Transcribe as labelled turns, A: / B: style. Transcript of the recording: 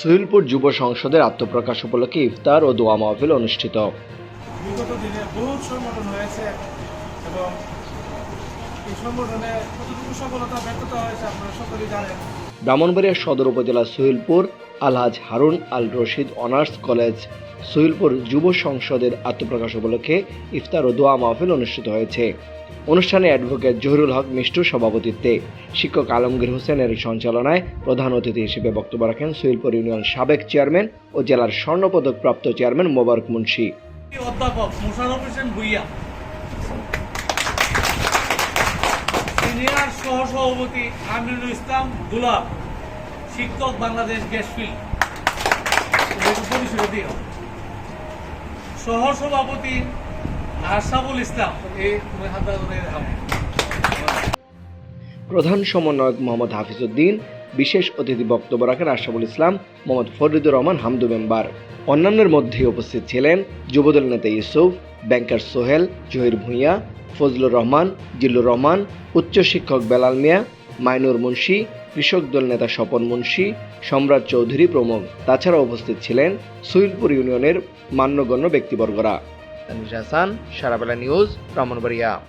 A: সুহিলপুর যুব সংসদের আত্মপ্রকাশ উপলক্ষে ইফতার ও দোয়া মাহফিল অনুষ্ঠিত।
B: বিগত দিনে বহু সংগঠন হয়েছে এবং এই সংগঠনে কতটুকু সফলতা ব্যর্থতা হয়েছে আপনারা সকলেই জানেন।
A: ব্রাহ্মণবাড়িয়া সদর উপজেলা সুহিলপুর আলহাজ হারুন আল রশিদ অনার্স কলেজ, সুহিলপুর যুব সংসদের আত্মপ্রকাশ উপলক্ষে ইফতার ও দোয়া মাহফিল অনুষ্ঠিত হয়েছে। অনুষ্ঠানে অ্যাডভোকেট জহিরুল হক মিষ্টুর সভাপতিত্বে শিক্ষক আলমগীর হোসেনের সঞ্চালনায় প্রধান অতিথি হিসেবে বক্তব্য রাখেন সুহিলপুর ইউনিয়ন সাবেক চেয়ারম্যান ও জেলার স্বর্ণপদক প্রাপ্ত চেয়ারম্যান মোবারক মুন্সি।
C: অধ্যাপক মুশারফ হোসেন ভুইয়া। সিনিয়র আমিনুল ইসলাম দুলাভ শিক্ষক বাংলাদেশ গ্যাস ফিল্ড। সহসভাপতি আশরাফুল ইসলাম এই
A: প্রধান সমন্বয়ক মোহাম্মদ হাফিজউদ্দিন, বিশেষ অতিথি বক্তব্য রাখেন আশরাফুল ইসলাম, মোহাম্মদ ফরিদুর রহমান হামদু মেম্বার। অন্যান্যের মধ্যে উপস্থিত ছিলেন যুবদল নেতা ইউসুফ, ব্যাংকার সোহেল, জহির ভূঁইয়া, ফজলুর রহমান, জিল্লুর রহমান, উচ্চ শিক্ষক বেলাল মিয়া মাইনুর মুন্সী, কৃষক দল নেতা স্বপন মুন্সী, সম্রাট চৌধুরী প্রমুখ। তাছাড়া উপস্থিত ছিলেন সুইলপুর ইউনিয়নের মান্যগণ্য ব্যক্তিবর্গরা। সারাবেলা নিউজ, ব্রাহ্মণবাড়িয়া।